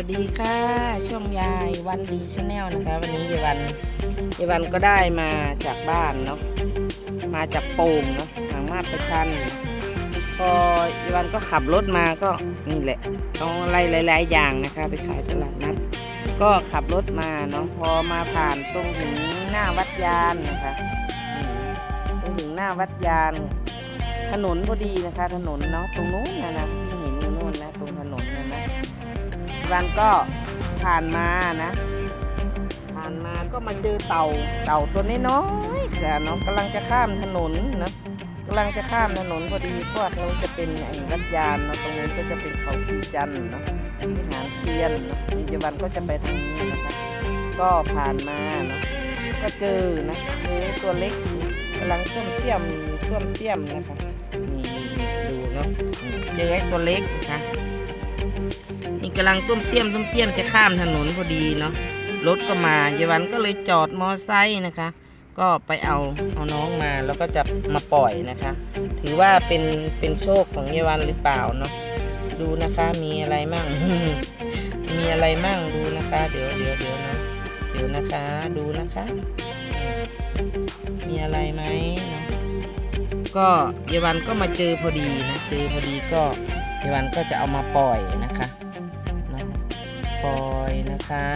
วัสดีค่ะ ช่องยายวันดีชาแนลนะคะ วันนี้ยายวันยายวันก็ได้มาจากบ้านเนาะมาจากโป่งเนาะทางมาประชันพอยายวันก็ขับรถมาก็นี่แหละต้องอะไรหลาย ๆ อย่างนะคะ ไปขายตลาดนัดก็ขับรถมาเนาะพอมาผ่านตรงถึงหน้าวัดยานนะคะตรงถึงหน้าวัดยาน ถนนพอดีนะคะ ถนนเนาะตรงนู้นนะนะ วันก็ผ่านมานะ ผ่านมาก็มาเจอเต่าเต่าตัวน้อยๆค่ะเนาะกำลังจะข้ามถนนนะกำลังจะข้ามถนนพอดีเพราะว่าเราจะเป็นไอ้รัดยานนะตรงนี้ก็จะเป็นเขาชีจันทร์นาะวิหารเซียนนะปัจจุบันก็จะไปทางนี้นะคะก็ผ่านมาเนาะก็เจอนะเจอตัวเล็กกำลังต้มเตี้ยมต้มเตี้ยมนะคะนี่ดูเนาะเจอไอ้ตัวเล็กนะคะ กำลังต้มเตี้ยมต้มเตี้ยมจะข้ามถนนพอดีเนาะรถก็มาเยายวันก็เลยจอดมอไซค์นะคะ ก็ไปเอาเอาน้องมาแล้วก็จะมาปล่อยนะคะ ถือว่าเป็นเป็นโชคของเยายวันหรือเปล่าเนาะดูนะคะมีอะไรมั่ง มีอะไรมั่งดูนะคะ เดี๋ยวเดี๋ยวเดี๋ยวนาะเดี๋ยวนะคะดูนะคะ มีอะไรไหมเนาะก็เยาวันก็มาเจอพอดีนะเจอพอดีก็เยาวันก็จะเอามาปล่อยนะคะ ปล่อยนะคะ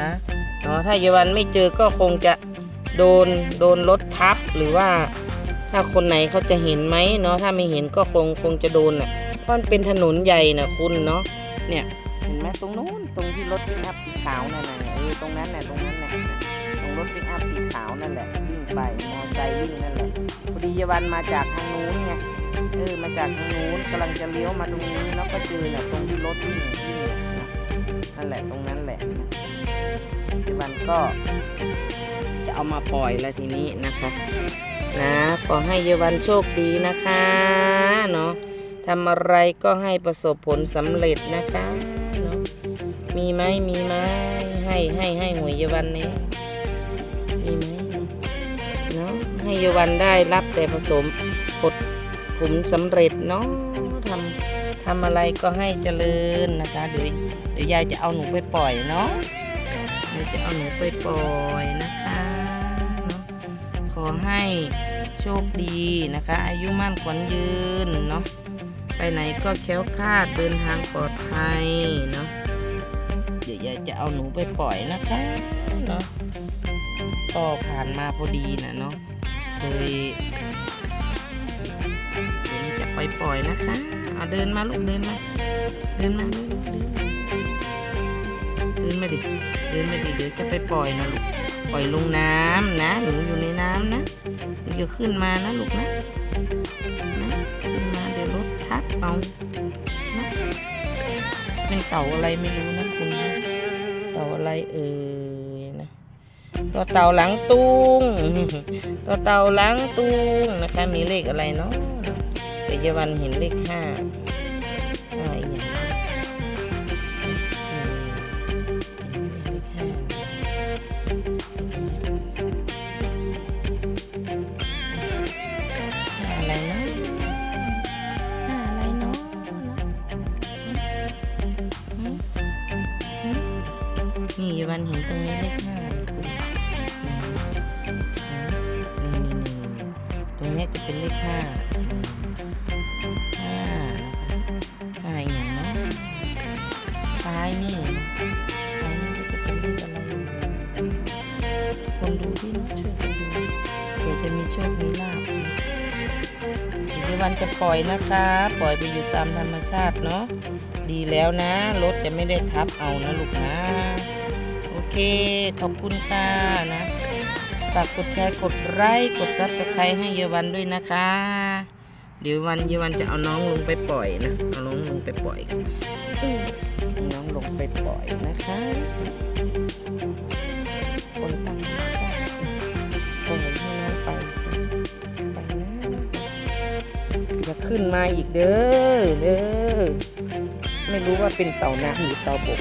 เนาะถ้าเยาวันไม่เจอก็คงจะโดนโดนรถทับหรือว่า ถ้าคนไหนเขาจะเห็นไหมเนาะถ้าไม่เห็นก็คงคงจะโดนอะเพราะมันเป็นถนนใหญ่นะคุณเนาะเนี่ยเห็นไหมตรงนู้นตรงที่รถปิกอัพสีขาวนั่นน่ะเออตรงนั้นน่ะตรงนั้นน่ะตรงรถปิกอัพสีขาวนั่นแหละวิ่งไปมอไซค์วิ่งนั่นแหละพอดีเยาวันมาจากทางนู้นไงเออมาจากทางนู้นกำลังจะเลี้ยวมาตรงนี้แล้วก็เจอเนี่ยตรงที่รถวิ่งวิ่ง นั่นแหละตรงนั้นแหละเยาวันก็จะเอามาปล่อยแล้วทีนี้นะคะ นะขอให้เยาวันโชคดีนะคะเนาะทำอะไรก็ให้ประสบผลสำเร็จนะคะเนาะมีไหมมีไหมให้ให้ให้หวยเยาวันเนี่ยมีไหมเนาะให้เยาวันได้รับแต่ผสมผลผลสำเร็จเนาะทำทำอะไรก็ให้เจริญนะคะดี๋ย เดี๋ยวยายจะเอาหนูไปปล่อยเนาะเดี๋ยวจะเอาหนูไปปล่อยนะคะเนาะขอให้โชคดีนะคะ อายุมั่นขวัญยืนเนาะไปไหนก็แค้วคลาดเดินทางปลอดภัยเนาะเดี๋ยวยายจะเอาหนูไปปล่อยนะคะเนาะก็ผ่านมาพอดีนะเนาะเลยเดี๋ยวจะไปปล่อยนะคะเอาเดินมาลูกเดินมาเดินมาลูกเดิน มาดิ เดินมาดิ เดี๋ยวจะไปปล่อยนะลูก ปล่อยลงน้ำนะ หนูอยู่ในน้ำนะหนูจะขึ้นมานะลูกนะ นะ ขึ้นมาเดี๋ยวรถทับเอานะเป็นเต่าอะไรไม่รู้นะคุณนะเต่าอะไรเอ่ยนะตัวเต่าหลังตุงตัวเต่าหลังตุงนะคะ มีเลขอะไรเนาะแต่ยวันเห็นเลขห้า นี่วันเห็นตรงนี้เลขห้าคุณนี่นี่นี่ตรงนี้จะเป็นเลขห้าห้านะคะห้าอย่างเนาะท้ายนี่ท้ายนี่ก็จะเป็นเลขอะไรคนดูที่ช่วยกันดูเผื่อจะมีโชค มีลาภดีวันจะปล่อยนะคะ ปล่อยไปอยู่ตามธรรมชาติเนาะ ดีแล้วนะ รถจะไม่ได้ทับเอานะลูกนะ เค ขอบคุณค่ะนะฝากกดแชร์กดไลค์กดซับสไครต์ให้เยาวันด้วยนะคะ เดี๋ยววันเยาวันจะเอาน้องลงไปปล่อยนะเอาน้องลงไปปล่อยกันน้องลงไปปล่อยนะคะคนตังตั้งปล่อยให้น้องไปไปนะอย่าขึ้นมาอีกเด้อเด้อไม่รู้ว่าเป็นเต่าน้ำหรือเต่าบก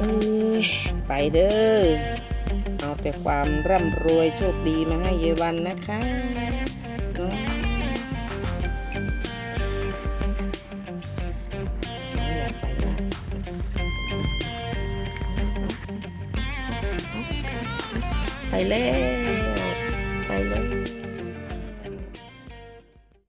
อไปเด้อเอาแต่ความร่ำรวยโชคดีมาให้เยวันนะคะไปแล้ว